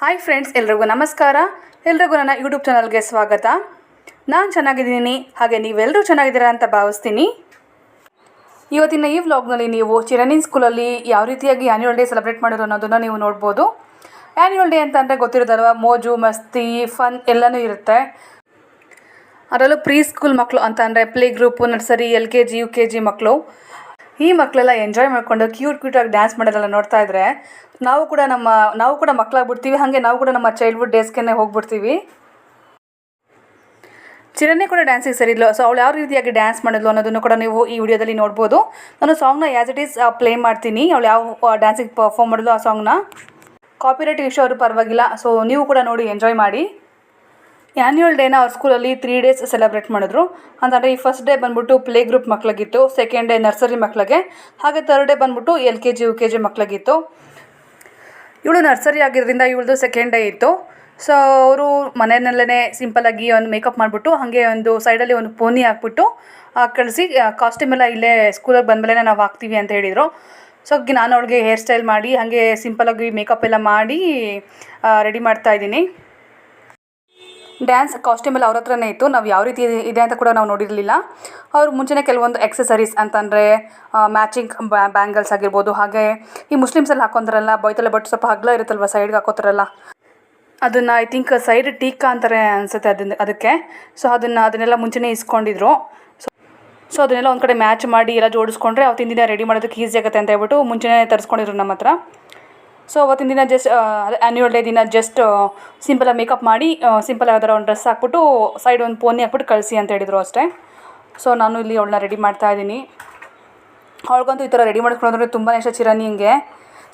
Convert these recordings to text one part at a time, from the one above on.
Hi friends ಎಲ್ರಿಗೂ ನಮಸ್ಕಾರ. ಎಲ್ರಿಗೂ ನನ್ನ ಯೂಟ್ಯೂಬ್ ಚಾನಲ್ಗೆ ಸ್ವಾಗತ. ನಾನು ಚೆನ್ನಾಗಿದ್ದೀನಿ. ಹಾಗೆ ನೀವೆಲ್ಲರೂ ಚೆನ್ನಾಗಿದ್ದೀರಾ ಅಂತ ಭಾವಿಸ್ತೀನಿ. ಇವತ್ತಿನ ಈ ವ್ಲಾಗ್ನಲ್ಲಿ ನೀವು ಚಿರಣಿ ಸ್ಕೂಲಲ್ಲಿ ಯಾವ ರೀತಿಯಾಗಿ ಆ್ಯನ್ಯುವಲ್ ಡೇ ಸೆಲೆಬ್ರೇಟ್ ಮಾಡಿರೋ ಅನ್ನೋದನ್ನು ನೀವು ನೋಡ್ಬೋದು. ಆ್ಯನ್ಯುವಲ್ ಡೇ ಅಂತ ಅಂದರೆ ಗೊತ್ತಿರೋದಲ್ವ? ಮೋಜು, ಮಸ್ತಿ ಫನ್ ಎಲ್ಲನೂ ಇರುತ್ತೆ. ಅದರಲ್ಲೂ ಪ್ರೀ ಸ್ಕೂಲ್ ಮಕ್ಕಳು ಅಂತ ಅಂದರೆ play group nursery L K G U K G ಮಕ್ಕಳು ಈ ಮಕ್ಕಳೆಲ್ಲ ಎಂಜಾಯ್ ಮಾಡಿಕೊಂಡು ಕ್ಯೂಟ್ ಕ್ಯೂಟಾಗಿ ಡ್ಯಾನ್ಸ್ ಮಾಡೋದೆಲ್ಲ ನೋಡ್ತಾ ಇದ್ರೆ, ನಾವು ಕೂಡ ನಮ್ಮ, ನಾವು ಕೂಡ ಮಕ್ಕಳಾಗ್ಬಿಡ್ತೀವಿ ಹಾಗೆ ನಾವು ಕೂಡ ನಮ್ಮ ಚೈಲ್ಡ್ಹುಡ್ ಡೇಸ್ಗೆ ಹೋಗ್ಬಿಡ್ತೀವಿ. ಚಿರಣಿ ಕೂಡ ಡ್ಯಾನ್ಸಿಗೆ ಸರಿ ಇಲ್ಲ. ಸೊ ಅವಳು ಯಾವ ರೀತಿಯಾಗಿ ಡ್ಯಾನ್ಸ್ ಮಾಡಿದ್ಲು ಅನ್ನೋದನ್ನು ಕೂಡ ನೀವು ಈ ವಿಡಿಯೋದಲ್ಲಿ ನೋಡ್ಬೋದು. ನಾನು ಸಾಂಗ್ನ ಆ್ಯಸ್ ಇಟ್ ಈಸ್ ಪ್ಲೇ ಮಾಡ್ತೀನಿ. ಅವಳು ಯಾವ ಡ್ಯಾನ್ಸಿಗೆ ಪರ್ಫಾರ್ಮ್ ಮಾಡಿದ್ಲು ಆ ಸಾಂಗ್ನ ಕಾಪಿರೈಟ್ ಇಶ್ಯೂ ಅವರು ಪರವಾಗಿಲ್ಲ. ಸೊ ನೀವು ಕೂಡ ನೋಡಿ ಎಂಜಾಯ್ ಮಾಡಿ. ಆ್ಯನ್ಯುವಲ್ ಡೇನ ಅವ್ರ ಸ್ಕೂಲಲ್ಲಿ ತ್ರೀ ಡೇಸ್ ಸೆಲೆಬ್ರೇಟ್ ಮಾಡಿದ್ರು. ಅಂತಂದರೆ ಈ ಫಸ್ಟ್ ಡೇ ಬಂದ್ಬಿಟ್ಟು ಪ್ಲೇ ಗ್ರೂಪ್ ಮಕ್ಕಳಿಗಿತ್ತು ಸೆಕೆಂಡ್ ಡೇ ನರ್ಸರಿ ಮಕ್ಕಳಿಗೆ ಹಾಗೆ ತರ್ಡ್ ಡೇ ಬಂದ್ಬಿಟ್ಟು L K G, U K G ಮಕ್ಕಳಿಗಿತ್ತು ಇವಳು ನರ್ಸರಿ ಆಗಿರೋದ್ರಿಂದ ಇವಳದು ಸೆಕೆಂಡ್ ಡೇ ಇತ್ತು. ಸೊ ಅವರು ಮನೆಯಲ್ಲೇ ಸಿಂಪಲಾಗಿ ಒಂದು ಮೇಕಪ್ ಮಾಡಿಬಿಟ್ಟು ಹಾಗೆ ಒಂದು ಸೈಡಲ್ಲಿ ಒಂದು ಪೋನಿ ಹಾಕ್ಬಿಟ್ಟು ಕಳಿಸಿ ಕಾಸ್ಟ್ಯೂಮ್ ಎಲ್ಲ ಇಲ್ಲೇ ಸ್ಕೂಲಿಗೆ ಬಂದಮೇಲೆ ನಾವು ಹಾಕ್ತೀವಿ ಅಂತ ಹೇಳಿದರು. ಸೊ ನಾನು ಅವಳಿಗೆ ಹೇರ್ ಸ್ಟೈಲ್ ಮಾಡಿ, ಹಾಗೆ ಸಿಂಪಲಾಗಿ ಮೇಕಪ್ ಎಲ್ಲ ಮಾಡಿ ರೆಡಿ ಮಾಡ್ತಾ ಇದ್ದೀನಿ. ಡ್ಯಾನ್ಸ್ ಕಾಸ್ಟ್ಯೂಮ್ ಎಲ್ಲ ಅವ್ರ ಹತ್ರನೇ ಇತ್ತು. ನಾವು ಯಾವ ರೀತಿ ಇದೆ ಅಂತ ಕೂಡ ನಾವು ನೋಡಿರಲಿಲ್ಲ. ಅವ್ರು ಮುಂಚೆನೇ ಕೆಲವೊಂದು ಎಕ್ಸಸರೀಸ್ ಅಂತಂದರೆ ಮ್ಯಾಚಿಂಗ್ ಬ್ಯಾಂಗಲ್ಸ್ ಆಗಿರ್ಬೋದು. ಹಾಗೆ ಈ ಮುಸ್ಲಿಮ್ಸಲ್ಲಿ ಹಾಕೊಂತಾರಲ್ಲ ಬೈತಲೆ ಬಟ್ ಸ್ವಲ್ಪ ಹಗ್ಲ ಇರುತ್ತಲ್ವ ಸೈಡ್ಗೆ ಹಾಕೋತಾರಲ್ಲ? ಅದನ್ನು ಐ ಥಿಂಕ್ ಸೈಡ್ ಟೀಕಾ ಅಂತಾರೆ ಅನಿಸುತ್ತೆ ಅದನ್ನು ಅದಕ್ಕೆ. ಸೊ ಅದನ್ನು ಅದನ್ನೆಲ್ಲ ಮುಂಚೆನೇ ಇಸ್ಕೊಂಡಿದ್ರು. ಸೊ ಸೊ ಅದನ್ನೆಲ್ಲ ಒಂದು ಕಡೆ ಮ್ಯಾಚ್ ಮಾಡಿ ಎಲ್ಲ ಜೋಡಿಸ್ಕೊಂಡ್ರೆ, ಅವತ್ತಿನ ದಿನ ರೆಡಿ ಮಾಡೋದಕ್ಕೆ ಈಸಿ ಆಗುತ್ತೆ ಅಂತ ಹೇಳ್ಬಿಟ್ಟು ಮುಂಚೆನೇ ತರಿಸ್ಕೊಂಡಿದ್ರು ನಮ್ಮ ಹತ್ರ ಸೊ ಅವತ್ತಿನ ದಿನ ಜಸ್ಟ್ ಆ್ಯನ್ಯುವಲ್ ಡೇ ದಿನ ಜಸ್ಟ್ ಸಿಂಪಲಾಗಿ ಮೇಕಪ್ ಮಾಡಿ ಸಿಂಪಲ್ ಯಾವ್ದಾರ ಒಂದು ಡ್ರೆಸ್ ಹಾಕ್ಬಿಟ್ಟು ಸೈಡ್ ಒಂದು ಪೋನಿ ಹಾಕ್ಬಿಟ್ಟು ಕಳಿಸಿ ಅಂತ ಹೇಳಿದರು ಅಷ್ಟೇ. ಸೊ ನಾನು ಇಲ್ಲಿ ಅವಳನ್ನ ರೆಡಿ ಮಾಡ್ತಾ ಇದ್ದೀನಿ. ಅವಳಿಗಂತೂ ಈ ಥರ ರೆಡಿ ಮಾಡ್ಕೊಂಡ್ರೆ ತುಂಬಾ ಇಷ್ಟ ಚಿರನಿಂಗೆ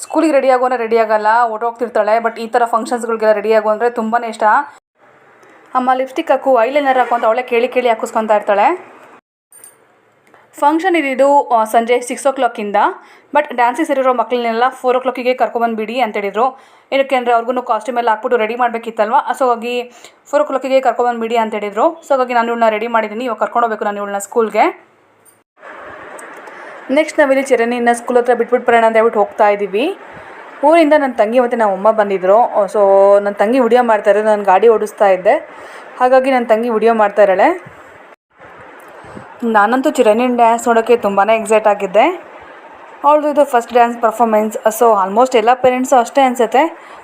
ಸ್ಕೂಲಿಗೆ ರೆಡಿ ಆಗೋ ರೆಡಿ ಆಗಲ್ಲ ಹೊಟ್ಟೋಗ್ತಿರ್ತಾಳೆ ಬಟ್ ಈ ಥರ ಫಂಕ್ಷನ್ಸ್ಗಳಿಗೆಲ್ಲ ರೆಡಿ ಆಗೋ ಅಂದರೆ ತುಂಬಾ ಇಷ್ಟ. ಅಮ್ಮ ಲಿಪ್ಸ್ಟಿಕ್ ಹಾಕು ಐಲೈನರ್ ಹಾಕು ಅಂತ ಅವಳೇ ಕೇಳಿ ಕೇಳಿ ಹಾಕಿಸ್ಕೊತಾ ಇರ್ತಾಳೆ. ಫಂಕ್ಷನ್ ಇದ್ದಿದ್ದು ಸಂಜೆ ಸಿಕ್ಸ್ ಓ ಕ್ಲಾಕಿಂದ ಬಟ್ ಡ್ಯಾನ್ಸಿಗೆ ಸೇರಿರೋ ಮಕ್ಕಳನ್ನೆಲ್ಲ ಫೋರ್ ಓ ಕ್ಲಾಕಿಗೆ ಕರ್ಕೊಬಂದುಬಿಡಿ ಅಂತ ಹೇಳಿದರು. ಏನಕ್ಕೆ ಅಂದರೆ ಅವ್ರಿಗೂ ಕಾಸ್ಟ್ಯೂಮ್ ಎಲ್ಲ ಹಾಕ್ಬಿಟ್ಟು ರೆಡಿ ಮಾಡಬೇಕಿತ್ತಲ್ವ? ಸೊ ಹಾಗಾಗಿ ಫೋರ್ ಓ ಕ್ಲಾಕಿಗೆ ಅಂತ ಹೇಳಿದರು. ಸೊ ಹಾಗಾಗಿ ನಾನು ಇವಳನ್ನ ರೆಡಿ ಮಾಡಿದ್ದೀನಿ. ಇವಾಗ ಕರ್ಕೊಂಡು ಹೋಗ್ಬೇಕು ನಾನು ಇವಳನ್ನ ಸ್ಕೂಲ್ಗೆ ನೆಕ್ಸ್ಟ್ ನಾವಿಲ್ಲಿ ಚಿರಣಿನ ಸ್ಕೂಲ್ ಹತ್ರ ಬಿಟ್ಬಿಟ್ಟು ಬರೋಣ ಅಂತ ಹೇಳ್ಬಿಟ್ಟು ಹೋಗ್ತಾ ಇದ್ದೀವಿ. ಊರಿಂದ ನನ್ನ ತಂಗಿ ಮತ್ತು ನಮ್ಮ ಅಮ್ಮ ಬಂದಿದ್ದರು ಸೊ ನನ್ನ ತಂಗಿ ವಿಡಿಯೋ ಮಾಡ್ತಾರೆ ನಾನು ಗಾಡಿ ಓಡಿಸ್ತಾ ಇದ್ದೆ. ಹಾಗಾಗಿ ನನ್ನ ತಂಗಿ ವಿಡಿಯೋ ಮಾಡ್ತಾ ಇದ್ದಾಳೆ. ನಾನಂತೂ ಚಿರಣಿನ ಡ್ಯಾನ್ಸ್ ನೋಡೋಕ್ಕೆ ತುಂಬಾ ಎಕ್ಸೈಟ್ ಆಗಿದ್ದೆ. ಅವಳದು ಇದು first dance performance so almost ಎಲ್ಲ ಪೇರೆಂಟ್ಸು ಅಷ್ಟೇ ಅನಿಸುತ್ತೆ.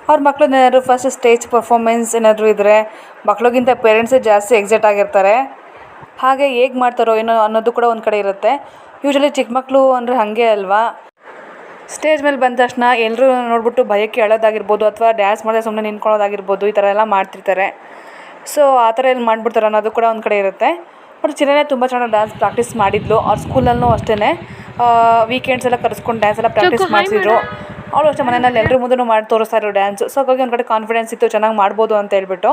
ಅವ್ರ ಮಕ್ಳು ಏನಾದರೂ ಫಸ್ಟ್ ಸ್ಟೇಜ್ ಪರ್ಫಾಮೆನ್ಸ್ ಏನಾದರೂ ಇದ್ದರೆ ಮಕ್ಳಿಗಿಂತ ಪೇರೆಂಟ್ಸೇ ಜಾಸ್ತಿ ಎಕ್ಸೈಟ್ ಆಗಿರ್ತಾರೆ. ಹಾಗೆ ಹೇಗೆ ಮಾಡ್ತಾರೋ ಏನೋ ಅನ್ನೋದು ಕೂಡ ಒಂದು ಕಡೆ ಇರುತ್ತೆ. ಯೂಶ್ವಲಿ ಚಿಕ್ಕ ಮಕ್ಕಳು ಅಂದರೆ ಹಾಗೆ ಅಲ್ವಾ? ಸ್ಟೇಜ್ ಮೇಲೆ ಬಂದ ತಕ್ಷಣ ಎಲ್ಲರೂ ನೋಡ್ಬಿಟ್ಟು ಭಯಕ್ಕೆ ಹೇಳೋದಾಗಿರ್ಬೋದು ಅಥವಾ ಡ್ಯಾನ್ಸ್ ಮಾಡಿದ್ರೆ ಸುಮ್ಮನೆ ನಿಂತ್ಕೊಳ್ಳೋದಾಗಿರ್ಬೋದು ಈ ಥರ ಎಲ್ಲ ಮಾಡ್ತಿರ್ತಾರೆ. ಸೊ ಆ ಥರ ಎಲ್ಲ ಮಾಡಿಬಿಡ್ತಾರೆ ಅನ್ನೋದು ಕೂಡ ಒಂದು ಕಡೆ ಇರುತ್ತೆ. ಬಟ್ ಚಿರನೆ ತುಂಬ ಚೆನ್ನಾಗಿ ಡ್ಯಾನ್ಸ್ ಪ್ರಾಕ್ಟೀಸ್ ಮಾಡಿದ್ಲು. ಅವ್ರ ಸ್ಕೂಲಲ್ಲೂ ಅಷ್ಟೇ ವೀಕೆಂಡ್ಸ್ ಎಲ್ಲ ಕರೆಸ್ಕೊಂಡು ಡ್ಯಾನ್ಸ್ ಎಲ್ಲ ಪ್ರಾಕ್ಟೀಸ್ ಮಾಡಿಸಿದ್ರು. ಅವಳು ಅಷ್ಟೇ ಮನೆಯಲ್ಲಿ ಎಲ್ಲರ ಮುಂದೂ ಮಾಡಿ ತೋರಿಸ್ತಾ ಇರೋ ಡ್ಯಾನ್ಸ್ ಸೊ ಹಾಗಾಗಿ ಒಂದು ಕಡೆ ಕಾನ್ಫಿಡೆನ್ಸ್ ಇತ್ತು ಚೆನ್ನಾಗಿ ಮಾಡ್ಬೋದು ಅಂತ ಹೇಳ್ಬಿಟ್ಟು.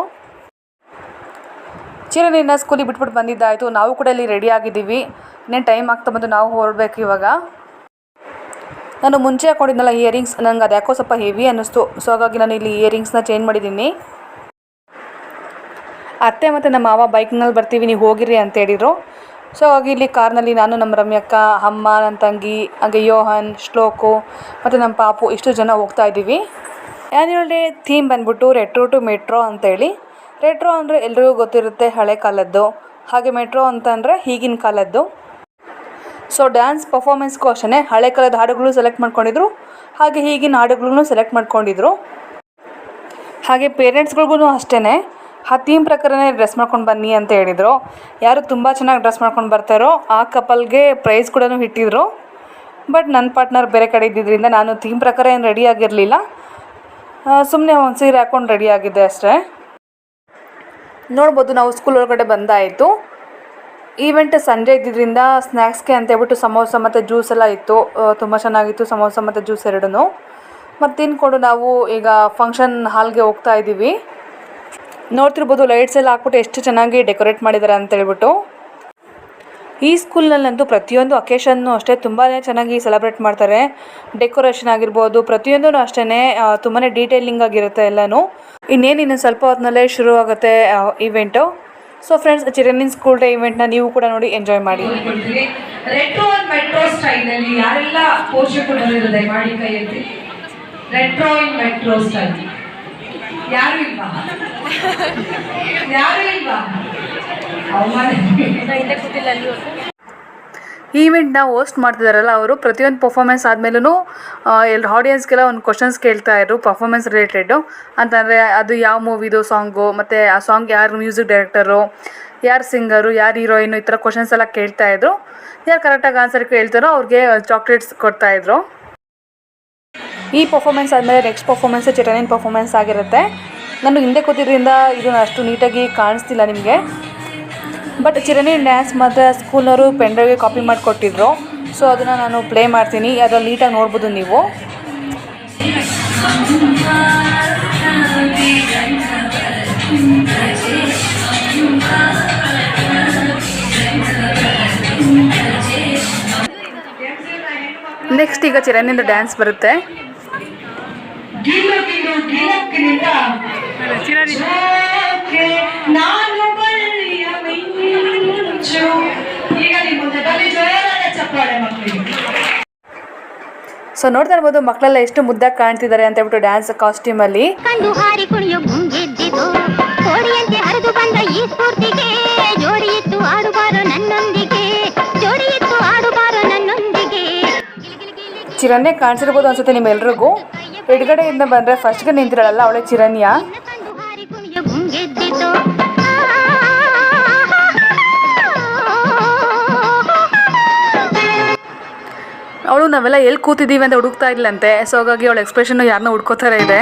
ಚಿರನಿನ ಸ್ಕೂಲಿಗೆ ಬಿಟ್ಬಿಟ್ಟು ಬಂದಿದ್ದಾಯಿತು. ನಾವು ಕೂಡ ಇಲ್ಲಿ ರೆಡಿ ಆಗಿದ್ದೀವಿ. ಇನ್ನೇನು ಟೈಮ್ ಆಗ್ತಾ ಬಂದು ನಾವು ಹೊರಡ್ಬೇಕು ಇವಾಗ. ನಾನು ಮುಂಚೆ ಹಾಕೊಂಡಿದ್ನಲ್ಲ ಇಯರಿಂಗ್ಸ್ ನನಗೆ ಅದು ಯಾಕೋ ಸ್ವಲ್ಪ ಹೆವಿ ಅನ್ನಿಸ್ತು. ಸೊ ಹಾಗಾಗಿ ನಾನು ಇಲ್ಲಿ ಇಯರಿಂಗ್ಸ್ನ ಚೇಂಜ್ ಮಾಡಿದ್ದೀನಿ. ಅತ್ತೆ ಮತ್ತು ನಮ್ಮ ಮಾವ ಬೈಕ್ನಲ್ಲಿ ಬರ್ತೀವಿ, ನೀವು ಹೋಗಿರಿ ಅಂತ ಹೇಳಿದರು. ಸೊ ಹಾಗಾಗಿ ಇಲ್ಲಿ ಕಾರ್ನಲ್ಲಿ ನಾನು, ನಮ್ಮ ರಮ್ಯಕ್ಕ, ಅಮ್ಮ, ನನ್ನ ತಂಗಿ, ಹಾಗೆ ಯೋಹನ್, ಶ್ಲೋಕು ಮತ್ತು ನಮ್ಮ ಪಾಪು ಇಷ್ಟು ಜನ ಹೋಗ್ತಾ ಇದ್ದೀವಿ. ಆ್ಯನ್ಯುವಲ್ ಡೇ ಥೀಮ್ ಬಂದ್ಬಿಟ್ಟು ರೆಟ್ರೋ ಟು ಮೆಟ್ರೋ ಅಂತೇಳಿ ರೆಟ್ರೋ ಅಂದರೆ ಎಲ್ರಿಗೂ ಗೊತ್ತಿರುತ್ತೆ ಹಳೆ ಕಾಲದ್ದು. ಹಾಗೆ ಮೆಟ್ರೋ ಅಂತಂದರೆ ಈಗಿನ ಕಾಲದ್ದು. ಸೊ ಡ್ಯಾನ್ಸ್ ಪರ್ಫಾಮೆನ್ಸ್ಗೂ ಅಷ್ಟೇ ಹಳೆ ಕಾಲದ ಹಾಡುಗಳು ಸೆಲೆಕ್ಟ್ ಮಾಡ್ಕೊಂಡಿದ್ರು, ಹಾಗೆ ಈಗಿನ ಹಾಡುಗಳನ್ನು ಸೆಲೆಕ್ಟ್ ಮಾಡ್ಕೊಂಡಿದ್ರು. ಹಾಗೆ ಪೇರೆಂಟ್ಸ್ಗಳಿಗೂ ಅಷ್ಟೇ ಆ ಥೀಮ್ ಪ್ರಕಾರನೇ ಡ್ರೆಸ್ ಮಾಡ್ಕೊಂಡು ಬನ್ನಿ ಅಂತ ಹೇಳಿದರು. ಯಾರು ತುಂಬ ಚೆನ್ನಾಗಿ ಡ್ರೆಸ್ ಮಾಡ್ಕೊಂಡು ಬರ್ತಾರೋ ಆ ಕಪಲ್ಗೆ ಪ್ರೈಸ್ ಕೂಡ ಇಟ್ಟಿದ್ರು ಬಟ್ ನನ್ನ ಪಾರ್ಟ್ನರ್ ಬೇರೆ ಕಡೆ ಇದ್ದಿದ್ದರಿಂದ ನಾನು ಥೀಮ್ ಪ್ರಕಾರ ಏನು ರೆಡಿ ಆಗಿರಲಿಲ್ಲ. ಸುಮ್ಮನೆ ಒಂದು ಸೀರೆ ಹಾಕ್ಕೊಂಡು ರೆಡಿ ಆಗಿದೆ ಅಷ್ಟೇ. ನೋಡ್ಬೋದು ನಾವು ಸ್ಕೂಲ್ ಒಳಗಡೆ ಬಂದಾಯಿತು. ಈವೆಂಟ್ ಸಂಜೆ ಇದ್ದಿದ್ದರಿಂದ ಸ್ನ್ಯಾಕ್ಸ್ಗೆ ಅಂತ ಹೇಳ್ಬಿಟ್ಟು ಸಮೋಸ ಮತ್ತು ಜ್ಯೂಸ್ ಎಲ್ಲ ಇತ್ತು. ತುಂಬ ಚೆನ್ನಾಗಿತ್ತು ಸಮೋಸ ಮತ್ತು ಜ್ಯೂಸ್ ಎರಡೂ ಮತ್ತು ತಿನ್ಕೊಂಡು ನಾವು ಈಗ ಫಂಕ್ಷನ್ ಹಾಲ್ಗೆ ಹೋಗ್ತಾ ಇದ್ದೀವಿ. ನೋಡ್ತಿರ್ಬೋದು ಲೈಟ್ಸ್ ಎಲ್ಲ ಹಾಕ್ಬಿಟ್ಟು ಎಷ್ಟು ಚೆನ್ನಾಗಿ ಡೆಕೋರೇಟ್ ಮಾಡಿದ್ದಾರೆ ಅಂತ ಹೇಳ್ಬಿಟ್ಟು. ಈ ಸ್ಕೂಲ್ನಲ್ಲಂತೂ ಪ್ರತಿಯೊಂದು ಅಕೇಶನ್ನು ಅಷ್ಟೇ ತುಂಬಾ ಚೆನ್ನಾಗಿ ಸೆಲೆಬ್ರೇಟ್ ಮಾಡ್ತಾರೆ. ಡೆಕೋರೇಷನ್ ಆಗಿರ್ಬೋದು ಪ್ರತಿಯೊಂದೂ ಅಷ್ಟೇ ತುಂಬಾ ಡೀಟೇಲಿಂಗ್ ಆಗಿರುತ್ತೆ ಎಲ್ಲನೂ. ಇನ್ನೇನು ಇನ್ನೊಂದು ಸ್ವಲ್ಪ ಹೊತ್ತಿನಲ್ಲೇ ಶುರು ಆಗುತ್ತೆ ಇವೆಂಟು ಸೊ ಫ್ರೆಂಡ್ಸ್ ಚಿರನಿನ್ ಸ್ಕೂಲ್ ಡೇ ಇವೆಂಟ್ನ ನೀವು ಕೂಡ ನೋಡಿ ಎಂಜಾಯ್ ಮಾಡಿ. ಮೆಟ್ರೋ ಯಾರೆಲ್ಲ ಪೋಷಕರು ರೆಟ್ರೋ ಇನ್ ಮೆಟ್ರೋ ಸ್ಟೈಲ್ ಯಾರು ಇಲ್ವಾ? ಯಾರು ಇಲ್ವಾ? ಅವಮಾನ. ಈ ಇವೆಂಟ್ನ ಹೋಸ್ಟ್ ಮಾಡ್ತಿದ್ದಾರಲ್ಲ ಅವರು, ಪ್ರತಿಯೊಂದು ಪರ್ಫಾರ್ಮೆನ್ಸ್ ಆದಮೇಲೂ ಎಲ್ಲ ಆಡಿಯನ್ಸ್ಗೆಲ್ಲ ಒಂದು ಕ್ವಶನ್ಸ್ ಕೇಳ್ತಾ ಇದ್ರು ಪರ್ಫಾರ್ಮೆನ್ಸ್ ರಿಲೇಟೆಡು ಅಂತಂದರೆ, ಅದು ಯಾವ ಮೂವಿದು ಸಾಂಗು ಮತ್ತು ಆ ಸಾಂಗ್ ಯಾರು ಮ್ಯೂಸಿಕ್ ಡೈರೆಕ್ಟರು ಯಾರು ಸಿಂಗರು ಯಾರು ಹೀರೋಯಿನು ಈ ಥರ ಕ್ವಶನ್ಸ್ ಎಲ್ಲ ಕೇಳ್ತಾ ಇದ್ರು. ಯಾರು ಕರೆಕ್ಟಾಗಿ ಆನ್ಸರ್ ಕೇಳ್ತಾರೋ ಅವ್ರಿಗೆ ಚಾಕ್ಲೇಟ್ಸ್ ಕೊಡ್ತಾಯಿದ್ರು ಈ ಪರ್ಫಾರ್ಮೆನ್ಸ್ ಆದಮೇಲೆ ನೆಕ್ಸ್ಟ್ ಪರ್ಫಾರ್ಮೆನ್ಸ್ ಚಿರನಿನ್ ಪರ್ಫಾರ್ಮೆನ್ಸ್ ಆಗಿರುತ್ತೆ. ನಾನು ಹಿಂದೆ ಕೂತಿದ್ರಿಂದ ಇದು ಅಷ್ಟು ನೀಟಾಗಿ ಕಾಣಿಸ್ತಿಲ್ಲ ನಿಮಗೆ. ಬಟ್ ಚಿರನಿನ್ ಡ್ಯಾನ್ಸ್ ಮಾತ್ರ ಸ್ಕೂಲ್ನವರು ಪೆಂಡ್ರೈವ್ಗೆ ಕಾಪಿ ಮಾಡಿ ಕೊಟ್ಟಿದ್ರು ಸೊ ಅದನ್ನು ನಾನು ಪ್ಲೇ ಮಾಡ್ತೀನಿ. ಅದ್ರಲ್ಲಿ ನೀಟಾಗಿ ನೋಡ್ಬೋದು ನೀವು. ನೆಕ್ಸ್ಟ್ ಈಗ ಚಿರಣಿಂದ ಡ್ಯಾನ್ಸ್ ಬರುತ್ತೆ. ಗಿಲಕ್ಕಿನಿಂದ ನಾನು ಬಳ್ಳಿಯ ಮಿಂಚು. ಈಗ ನಿಮ್ಮ ಮುಂದೆ ಬಲಿ ಜೋರಾದ ಚಪ್ಪಾಳೆ ಮಕ್ಕಳಿಗೆ. ಸೊ ನೋಡ್ತಾ ಇರ್ಬೋದು ಮಕ್ಕಳೆಲ್ಲ ಎಷ್ಟು ಮುದ್ದಾಗಿ ಕಾಣ್ತಿದ್ದಾರೆ ಅಂತ ಹೇಳ್ಬಿಟ್ಟು ಡ್ಯಾನ್ಸ್ ಕಾಸ್ಟ್ಯೂಮಲ್ಲಿ ಕಂಡು ಹಾರಿ ಕುಣಿಯೋ ಗುಂಗೆದ್ದಿತು ಕೋಡಿಯಂತೆ ಹರಿದು ಬಂದ ಈ ಸ್ಫೂರ್ತಿಗೆ ಆಡುಬಾರ ಆಡುಬಾರೋ ನನ್ನೊಂದಿಗೆ. ಜೋಡಿಯಿತ್ತು ಆಡುಬಾರೋ ನನ್ನೊಂದಿಗೆ. ಚಿರನ್ಯ ಕಾಣಿಸಿರ್ಬೋದು ಅನ್ಸುತ್ತೆ ನಿಮ್ಮೆಲ್ರಿಗೂ. ಎಡಗಡೆಯಿಂದ ಬಂದರೆ ಫಸ್ಟ್ಗೆ ನಿಂತಿರಲ್ಲ ಅವಳೆ ಗುಂಗೆದ್ದಿತು ಅವಳು ನಾವೆಲ್ಲ ಎಲ್ಲಿ ಕೂತಿದ್ದೀವಿ ಅಂತ ಹುಡುಕ್ತಾ ಇಲ್ಲಂತೆ ಸೊ ಹಾಗಾಗಿ ಅವಳ ಎಕ್ಸ್ಪ್ರೆಷನ್ ಯಾರನ್ನ ಹುಡ್ಕೋತಾರ ಇದೆ.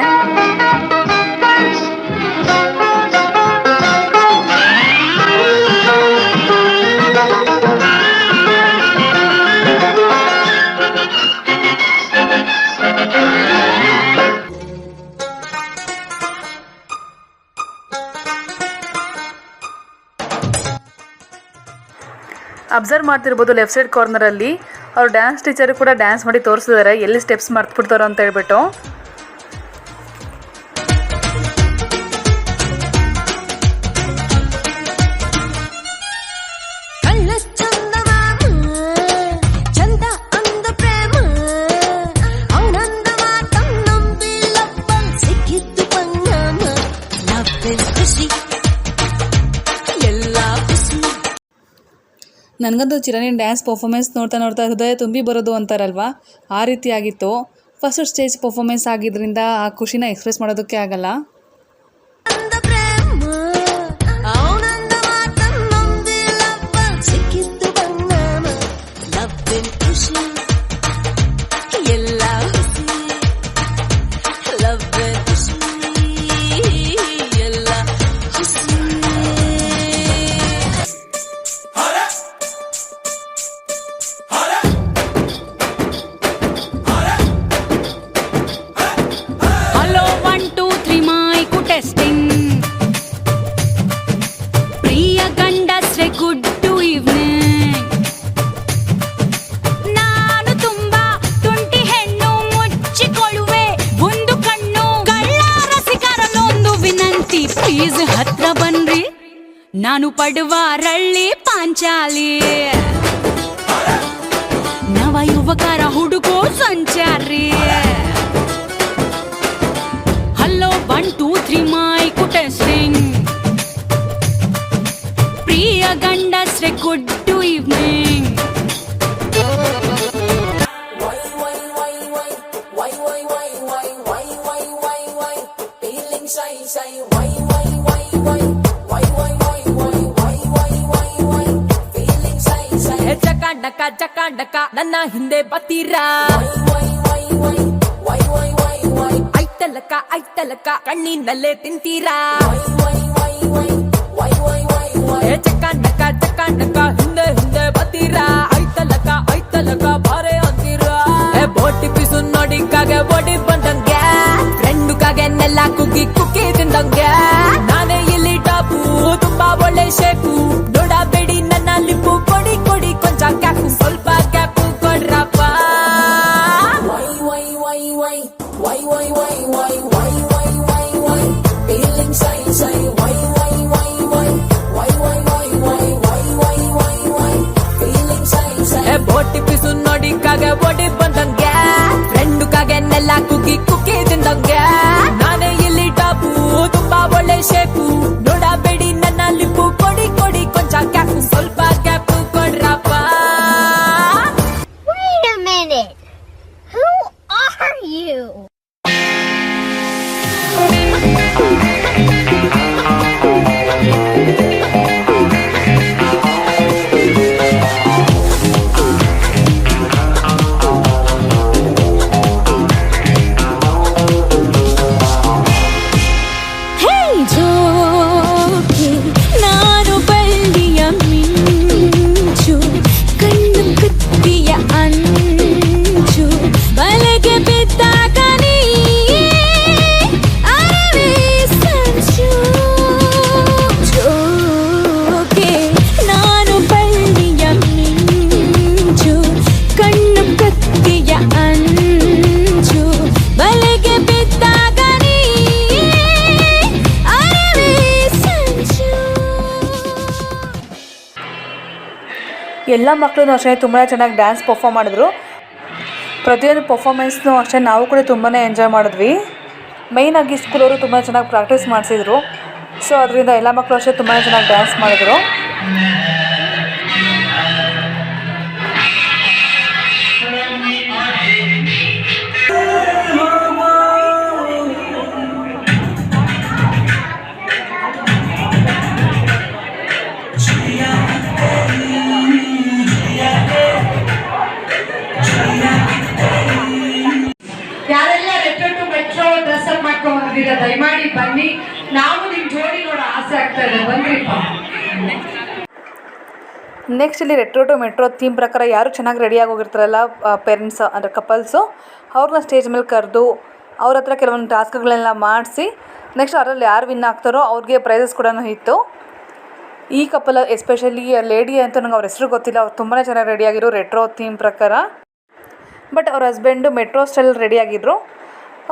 ಅಬ್ಸರ್ವ್ ಮಾಡ್ತಿರ್ಬೋದು ಲೆಫ್ಟ್ ಸೈಡ್ ಕಾರ್ನರಲ್ಲಿ ಅವ್ರು ಡ್ಯಾನ್ಸ್ ಟೀಚರ್ ಕೂಡ ಡ್ಯಾನ್ಸ್ ಮಾಡಿ ತೋರಿಸಿದ್ದಾರೆ. ಎಲ್ಲಿ ಸ್ಟೆಪ್ಸ್ ಮರ್ತ್ಬಿಡ್ತಾರೋ ಅಂತ ಹೇಳ್ಬಿಟ್ಟು. ನನಗಂತೂ ಚಿರಣಿ ಡ್ಯಾನ್ಸ್ ಪರ್ಫಾರ್ಮೆನ್ಸ್ ನೋಡ್ತಾ ನೋಡ್ತಾ ಹೃದಯ ತುಂಬಿ ಬರೋದು ಅಂತಾರಲ್ವ? ಆ ರೀತಿ ಆಗಿತ್ತು ಫಸ್ಟ್ ಸ್ಟೇಜ್ ಪರ್ಫಾಮೆನ್ಸ್ ಆಗಿದ್ದರಿಂದ ಆ ಖುಷಿನ ಎಕ್ಸ್ಪ್ರೆಸ್ ಮಾಡೋದಕ್ಕೆ ಆಗಲ್ಲ. ಹುಡುಗೋ ಸಂಚಾರಿ. ನನ್ನ ಹಿಂದೆ ಬತ್ತೀರಾ? ಐತಲಕ ಐತಲಕ ಕಣ್ಣಿನಲ್ಲೇ ತಿಂತೀರಾ? ಏ ಚಕ ಚಕ್ಕ ಚಕ ಡಕ ಹಿಂದೆ ಹಿಂದೆ ಬತ್ತೀರಾ? ಐತಲಕ ಐತಲಕ ಬಾರೆ ಅಂತೀರಾ? ಬೋಟಿ ಪಿಸು ನೋಡಿ ಕಾಗೆ ಬೋಡಿ ಬಂದಂಗೆ. ಫ್ರೆಂಡು ಕಾಗೆ ನೆಲ್ಲ ಕುಗ್ಗಿ ಕುಕ್ಕಿ ತಿಂದಂಗೆ. ನಾನೇ ಇಲ್ಲಿ ಟಾಪು, ತುಂಬಾ ಒಳ್ಳೆ ಶೇಪು. ಕಾಗೆ ಒಡಿ ಬಂದಂಗೆ ಫ್ರೆಂಡು ಕಾಗೆ ನೆಲ್ಲ ಕುಗ್ಗಿ ಕುಕ್ಕಿ ತಿಂದಂಗೆ ನಾನೇ ಇಲ್ಲಿ ಟಾಪು ತುಂಬಾ ಒಳ್ಳೆ ಶೇಪು ನೋಡಬೇಡಿ ನನ್ನ ಲಿಪ್ಪು ಕೊಡಿ ಕೊಡಿ ಕೊಂಚ ಕ್ಯಾಪು ಸ್ವಲ್ಪ ಕ್ಯಾಪು ಕೊಡ್ರಪ್ಪ Wait a minute. Who are you? ಮಕ್ಕಳು ಅಷ್ಟೇ ತುಂಬ ಚೆನ್ನಾಗಿ ಡ್ಯಾನ್ಸ್ ಪರ್ಫಾರ್ಮ್ ಮಾಡಿದ್ರು. ಪ್ರತಿಯೊಂದು ಪರ್ಫಾಮೆನ್ಸ್ನೂ ಅಷ್ಟೇ ನಾವು ಕೂಡ ತುಂಬಾ ಎಂಜಾಯ್ ಮಾಡಿದ್ವಿ. ಮೈನಾಗಿ ಸ್ಕೂಲವರು ತುಂಬ ಚೆನ್ನಾಗಿ ಪ್ರಾಕ್ಟೀಸ್ ಮಾಡಿಸಿದ್ರು. ಸೊ ಅದರಿಂದ ಎಲ್ಲ ಮಕ್ಕಳು ಅಷ್ಟೇ ತುಂಬ ಚೆನ್ನಾಗಿ ಡ್ಯಾನ್ಸ್ ಮಾಡಿದ್ರು. ಮಾಡ್ಕೊಂಡ್ ದಯಮಾಡಿ ಬನ್ನಿ. ನಾವು ನಿಮ್ ಜೋಡಿ ನೋಡೋ ಆಸೆ ಆಗ್ತಾ ಇದೆ. ಬಂದ್ರಿಪ್ಪ. ನೆಕ್ಸ್ಟ್ ಇಲ್ಲಿ ರೆಟ್ರೋ ಟು ಮೆಟ್ರೋ ಥೀಮ್ ಪ್ರಕಾರ ಯಾರು ಚೆನ್ನಾಗಿ ರೆಡಿಯಾಗಿ ಹೋಗಿರ್ತಾರಲ್ಲ ಪೇರೆಂಟ್ಸ್ ಅಂದರೆ ಕಪಲ್ಸು ಅವ್ರನ್ನ ಸ್ಟೇಜ್ ಮೇಲೆ ಕರೆದು ಅವ್ರ ಹತ್ರ ಕೆಲವೊಂದು ಟಾಸ್ಕ್ಗಳನ್ನೆಲ್ಲ ಮಾಡಿಸಿ ನೆಕ್ಸ್ಟ್ ಅದರಲ್ಲಿ ಯಾರು ವಿನ್ ಆಗ್ತಾರೋ ಅವ್ರಿಗೆ ಪ್ರೈಸಸ್ ಕೂಡ ಇತ್ತು. ಈ ಕಪಲ್ ಎಸ್ಪೆಷಲಿ ಲೇಡಿ ಅಂತ ನಂಗೆ ಅವ್ರ ಹೆಸರು ಗೊತ್ತಿಲ್ಲ. ಅವ್ರು ತುಂಬಾ ಚೆನ್ನಾಗಿ ರೆಡಿಯಾಗಿರೋ ರೆಟ್ರೋ ಥೀಮ್ ಪ್ರಕಾರ. ಬಟ್ ಅವ್ರ ಹಸ್ಬೆಂಡು ಮೆಟ್ರೋ ಸ್ಟೈಲ್ ರೆಡಿಯಾಗಿದ್ದರು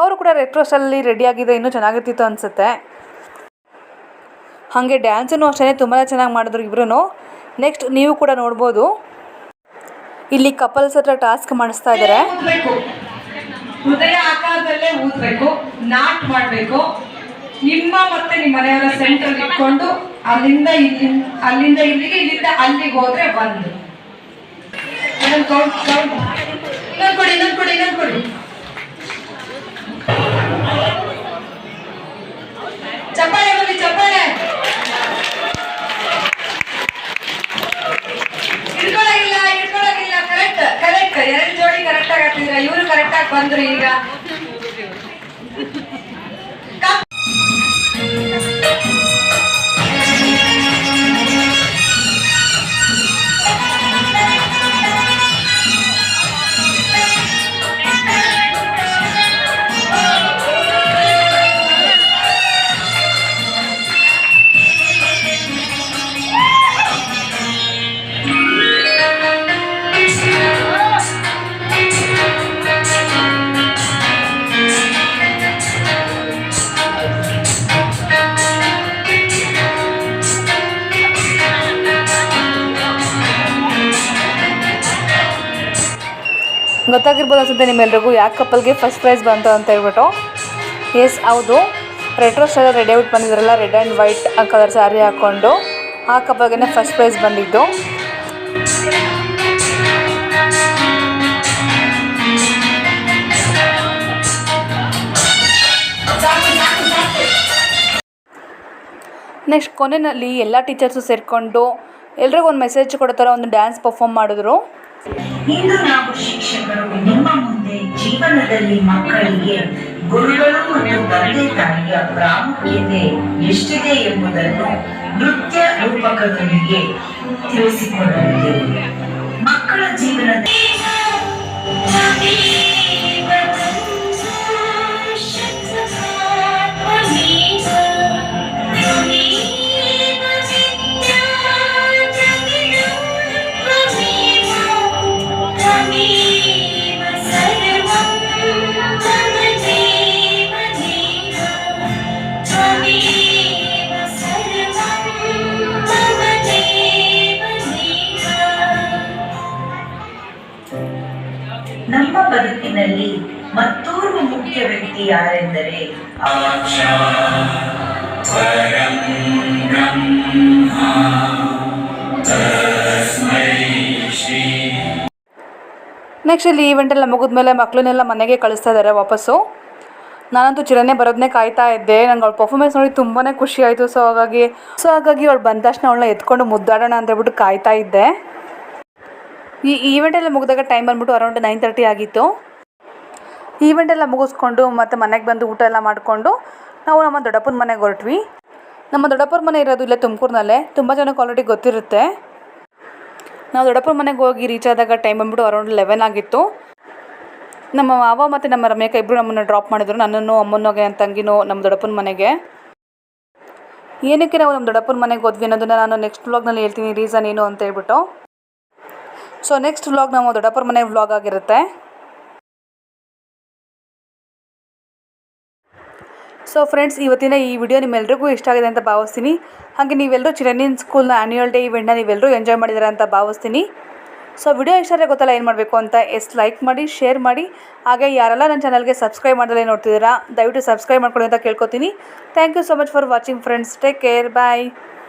ಅವರು ಕೂಡ ರೆಟ್ರೋ ಸ್ಟೈಲಲ್ಲಿ ರೆಡಿಯಾಗಿದ್ದರೆ ಇನ್ನೂ ಚೆನ್ನಾಗಿರ್ತಿತ್ತು ಅನಿಸುತ್ತೆ. ಹಾಗೆ ಡ್ಯಾನ್ಸನ್ನು ಅಷ್ಟೇ ತುಂಬಾ ಚೆನ್ನಾಗಿ ಮಾಡಿದ್ರು ಇಬ್ಬರೂ ನೆಕ್ಸ್ಟ್ ನೀವು ಕೂಡ ನೋಡ್ಬೋದು. ಇಲ್ಲಿ ಕಪಲ್ಸ್ ಹತ್ರ ಟಾಸ್ಕ್ ಮಾಡಿಸ್ತಾ ಇದ್ದಾರೆ ಹೃದಯ ಆಕಾರದಲ್ಲೇ ನಾಟ್ ಮಾಡ್ಬೇಕು. ನಿಮ್ಮ ಮತ್ತೆ ನಿಮ್ಮ ಮನೆಯವರ ಸೆಂಟರ್ ಇಟ್ಕೊಂಡು ಅಲ್ಲಿಂದ ಇಲ್ಲಿ, ಅಲ್ಲಿಂದ ಇಲ್ಲಿಗೆ, ಇಲ್ಲಿಂದ ಅಲ್ಲಿಗೆ ಹೋದ್ರೆ ಕೌಂಟ್ ಇನ್ನೊಂದು ಕೊಡಿ ಇನ್ನೊಂದು ಕೊಡಿ ಇನ್ನೊಂದು ಕೊಡಿ. ಗೊತ್ತಾಗಿರ್ಬೋದು ಅನ್ಸುತ್ತೆ ನಿಮ್ಮೆಲ್ರಿಗೂ. ಯಾಕೆ ಕಪ್ಪಲ್ಗೆ ಫಸ್ಟ್ ಪ್ರೈಸ್ ಬಂತು ಅಂತ ಹೇಳ್ಬಿಟ್ಟು. ಎಸ್ ಹೌದು. Retro style ready out ಬಂದಿದ್ರಲ್ಲ red and white colour sari ಹಾಕ್ಕೊಂಡು ಆ ಕಪ್ಪಲ್ಗೆ ಫಸ್ಟ್ ಪ್ರೈಸ್ ಬಂದಿದ್ದು. ನೆಕ್ಸ್ಟ್ ಕೊನೆಯಲ್ಲಿ ಎಲ್ಲ ಟೀಚರ್ಸು ಸೇರಿಕೊಂಡು ಎಲ್ರಿಗೂ ಒಂದು ಮೆಸೇಜ್ ಕೊಡೋ ಥರ ಒಂದು ಡ್ಯಾನ್ಸ್ ಪರ್ಫಾಮ್ ಮಾಡಿದ್ರು. ಇಂದು ನಾವು ಶಿಕ್ಷಕರು ನಿಮ್ಮ ಮುಂದೆ ಜೀವನದಲ್ಲಿ ಮಕ್ಕಳಿಗೆ ಗುರುಗಳು ಮತ್ತು ತಂದೆ ತಾಯಿಯ ಪ್ರಾಮುಖ್ಯತೆ ಎಷ್ಟಿದೆ ಎಂಬುದನ್ನು ನೃತ್ಯ ರೂಪಕದೊಂದಿಗೆ ತಿಳಿಸಿಕೊಡಲಿದ್ದೇವೆ. ಮಕ್ಕಳ ಜೀವನದ ವ್ಯಕ್ತಿ ಯಾರೆಂದರೆ ನೆಕ್ಸ್ಟ್ ಇಲ್ಲಿ ಈವೆಂಟ್ ಎಲ್ಲ ಮುಗಿದ್ಮೇಲೆ ಮಕ್ಕಳನ್ನೆಲ್ಲ ಮನೆಗೆ ಕಳಿಸ್ತಾ ಇದ್ದಾರೆ ವಾಪಸ್ಸು. ನಾನಂತೂ ಚಿರನೆ ಬರೋದನ್ನೇ ಕಾಯ್ತಾ ಇದ್ದೆ. ನಂಗೆ ಅವಳ ಪರ್ಫಾರ್ಮೆನ್ಸ್ ನೋಡಿ ತುಂಬಾ ಖುಷಿ ಆಯಿತು. ಸೊ ಹಾಗಾಗಿ ಸೊ ಹಾಗಾಗಿ ಅವಳು ಬಂದ ತಕ್ಷಣ ಅವಳನ್ನ ಎತ್ಕೊಂಡು ಮುದ್ದಾಡೋಣ ಅಂತ ಹೇಳ್ಬಿಟ್ಟು ಕಾಯ್ತಾ ಇದ್ದೆ. ಈ ಈವೆಂಟ್ ಎಲ್ಲ ಮುಗಿದಾಗ ಟೈಮ್ ಬಂದ್ಬಿಟ್ಟು ಅರೌಂಡ್ ನೈನ್ ಆಗಿತ್ತು. ಈವೆಂಟ್ ಎಲ್ಲ ಮುಗಿಸ್ಕೊಂಡು ಮತ್ತು ಮನೆಗೆ ಬಂದು ಊಟ ಎಲ್ಲ ಮಾಡಿಕೊಂಡು ನಾವು ನಮ್ಮ ದೊಡ್ಡಪ್ಪನ ಮನೆಗೆ ಹೊರಟ್ವಿ. ನಮ್ಮ ದೊಡ್ಡಪ್ಪನ ಮನೆ ಇರೋದು ಇಲ್ಲೇ ತುಮಕೂರಿನಲ್ಲೇ. ತುಂಬ ಜನಕ್ಕೆ ಆಲ್ರೆಡಿ ಗೊತ್ತಿರುತ್ತೆ. ನಾವು ದೊಡ್ಡಪ್ಪನ ಮನೆಗೆ ಹೋಗಿ ರೀಚ್ ಆದಾಗ ಟೈಮ್ ಬಂದ್ಬಿಟ್ಟು ಅರೌಂಡ್ ಲೆವೆನ್ ಆಗಿತ್ತು. ನಮ್ಮ ಮಾವ ಮತ್ತು ನಮ್ಮ ರಮ್ಯಕ್ಕ ಇಬ್ಬರು ನಮ್ಮನ್ನು ಡ್ರಾಪ್ ಮಾಡಿದ್ರು, ನನ್ನನ್ನು, ಅಮ್ಮನೋಗೆ ನನ್ನ ತಂಗಿನೂ, ನಮ್ಮ ದೊಡ್ಡಪ್ಪನ ಮನೆಗೆ. ಏನಕ್ಕೆ ನಾವು ನಮ್ಮ ದೊಡ್ಡಪ್ಪನ ಮನೆಗೆ ಹೋದ್ವಿ ಅನ್ನೋದನ್ನು ನಾನು ನೆಕ್ಸ್ಟ್ ವ್ಲಾಗ್ನಲ್ಲಿ ಹೇಳ್ತೀನಿ ರೀಸನ್ ಏನು ಅಂತ ಹೇಳ್ಬಿಟ್ಟು. ಸೊ ನೆಕ್ಸ್ಟ್ ವ್ಲಾಗ್ ನಮ್ಮ ದೊಡ್ಡಪ್ಪರ ಮನೆ ವ್ಲಾಗ್ ಆಗಿರುತ್ತೆ. ಸೊ ಫ್ರೆಂಡ್ಸ್ ಇವತ್ತಿನ ಈ ವಿಡಿಯೋ ನಿಮ್ಮೆಲ್ರಿಗೂ ಇಷ್ಟ ಆಗಿದೆ ಅಂತ ಭಾವಿಸ್ತೀನಿ. ಹಾಗೆ ನೀವೆಲ್ಲರೂ ಚಿರಂಜೀನ್ ಸ್ಕೂಲ್ನ ಆ್ಯನ್ಯುವಲ್ ಡೇ ಇವೆಂಟ್ನ ನೀವೆಲ್ಲರೂ ಎಂಜಾಯ್ ಮಾಡಿದ್ದೀರಾ ಅಂತ ಭಾವಿಸ್ತೀನಿ. ಸೊ ವಿಡಿಯೋ ಇಷ್ಟ ಆದರೆ ಗೊತ್ತಲ್ಲ ಏನು ಮಾಡಬೇಕು ಅಂತ, ಎಸ್ ಲೈಕ್ ಮಾಡಿ ಶೇರ್ ಮಾಡಿ. ಹಾಗೆ ಯಾರೆಲ್ಲ ನನ್ನ ಚಾನಲ್ಗೆ ಸಬ್ಸ್ಕ್ರೈಬ್ ಮಾಡಲೇ ನೋಡ್ತಿದ್ದೀರಾ, ದಯವಿಟ್ಟು ಸಬ್ಸ್ಕ್ರೈಬ್ ಮಾಡ್ಕೊಳ್ಳಿ ಅಂತ ಕೇಳ್ಕೊತೀನಿ. Thank you so much for watching friends take care bye